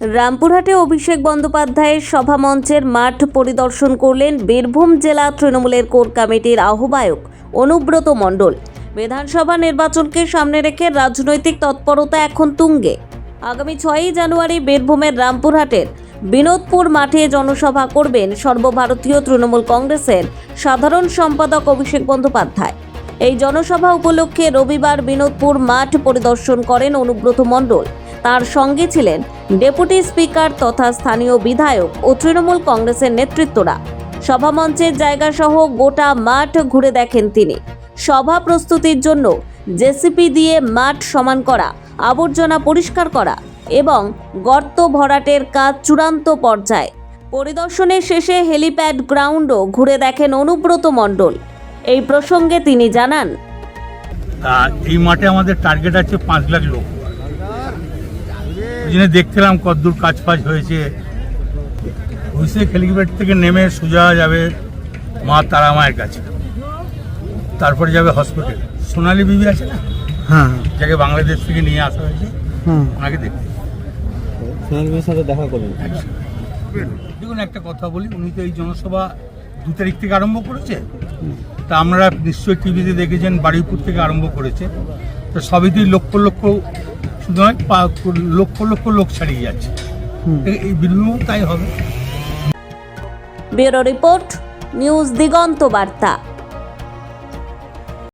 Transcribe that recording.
রামপুরহাটে অভিষেক বন্দ্যোপাধ্যায়ের সভামঞ্চের মাঠ পরিদর্শন করলেন বীরভূম জেলা তৃণমূলের কোর কমিটির আহ্বায়ক অনুব্রত মণ্ডল। বিধানসভা নির্বাচনকে সামনে রেখে রাজনৈতিক তৎপরতা এখন তুঙ্গে। আগামী ছয়ই জানুয়ারি বীরভূমের রামপুরহাটের বিনোদপুর মাঠে জনসভা করবেন সর্বভারতীয় তৃণমূল কংগ্রেসের সাধারণ সম্পাদক অভিষেক বন্দ্যোপাধ্যায়। এই জনসভা উপলক্ষে রবিবার বিনোদপুর মাঠ পরিদর্শন করেন অনুব্রত মণ্ডল। তার সঙ্গে ছিলেন ডেপুটি স্পিকার তথা স্থানীয় বিধায়ক ও তৃণমূল কংগ্রেসের নেতৃত্বরা। সভামঞ্চের জায়গাসহ গোটা মাঠ ঘুরে দেখেন তিনি। সভা প্রস্তুতির জন্য জেসিপি দিয়ে মাঠ সমান করা, আবর্জনা পরিষ্কার করা এবং গর্ত ভরাটের কাজ চূড়ান্ত পর্যায়ে। পরিদর্শনের শেষে হেলিপ্যাড গ্রাউন্ডও ঘুরে দেখেন অনুব্রত মণ্ডল। এই প্রসঙ্গে তিনি জানান এই মাঠে আমাদের টার্গেট আছে পাঁচ লাখ লোক। ওই দেখছিলাম কতদূর কাজ ফাজ হয়েছে। হুইসে হেলিকপ্টার থেকে নেমে সোজা যাবে মা তারা মায়ের কাছে। তারপরে যাবে হসপিটাল সোনালী বিবি আছে না? হ্যাঁ। যাকে বাংলাদেশ থেকে নিয়ে আসা হয়েছে। হুম। ওনাকে দেখতে। সাথে দেখা দেখুন একটা কথা বলি উনি তো এই জনসভা দু তারিখ থেকে আরম্ভ করেছে। তা আমরা নিশ্চয়ই টিভিতে দেখেছেন বারুইপুর থেকে আরম্ভ করেছে। তো সবেতেই লক্ষ লক্ষ নয় লক্ষ লক্ষ লোক ছাড়িয়ে যাচ্ছে। এই বিনিময় তাই হবে। ব্যুরো রিপোর্ট নিউজ দিগন্ত বার্তা।